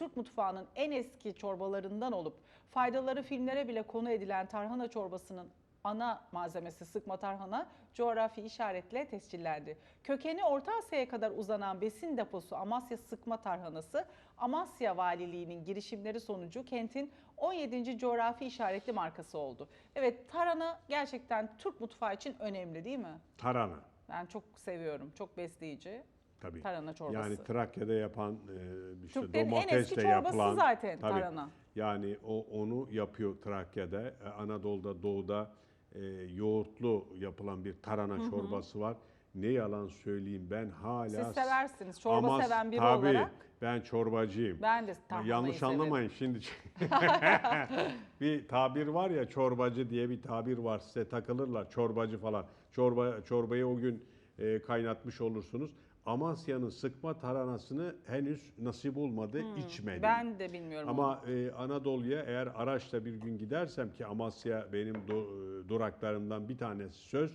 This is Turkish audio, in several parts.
Türk mutfağının en eski çorbalarından olup faydaları filmlere bile konu edilen tarhana çorbasının ana malzemesi sıkma tarhana coğrafi işaretle tescillendi. Kökeni Orta Asya'ya kadar uzanan besin deposu Amasya sıkma tarhanası Amasya Valiliği'nin girişimleri sonucu kentin 17. coğrafi işaretli markası oldu. Evet tarhana gerçekten Türk mutfağı için önemli değil mi? Tarhana. Ben çok seviyorum. Çok besleyici. Tabii. Tarhana çorbası. Yani Trakya'da yapan e, işte Türklerin en domatesle eski çorbası yapılan zaten tabii. tarhana. Yani o onu yapıyor Trakya'da, e, Anadolu'da, Doğu'da e, yoğurtlu yapılan bir tarhana çorbası var. Ne yalan söyleyeyim ben hala Siz seversiniz. Çorba Ama seven biri tabii, olarak. ben çorbacıyım. Ben de tarhanayı Yanlış severim. anlamayın şimdi. bir tabir var ya çorbacı diye bir tabir var size takılırlar çorbacı falan. Çorba çorbayı o gün e, kaynatmış olursunuz. Amasya'nın sıkma taranasını henüz nasip olmadı, içmedim. Hmm, Ben de bilmiyorum. onu. Ama e, Anadolu'ya eğer araçla bir gün gidersem ki Amasya benim du- e, duraklarımdan bir tanesi söz.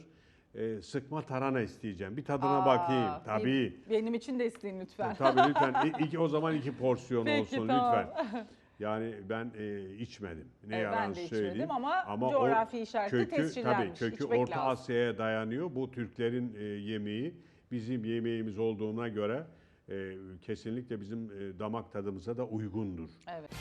e, sıkma tarhana isteyeceğim. Bir tadına Aa, bakayım. Tabii. Benim için de isteyin lütfen. Tabii lütfen. İ- iki, o zaman iki porsiyon Peki, olsun tamam. lütfen. Yani ben e, içmedim. Ne E, ben yalan de içmedim söyleyeyim. ama o coğrafi işareti kökü, tescillenmiş. Tabii kökü İçmek Orta lazım. Asya'ya dayanıyor. Bu Türklerin e, yemeği bizim yemeğimiz olduğuna göre e, kesinlikle bizim e, damak tadımıza da uygundur. Evet.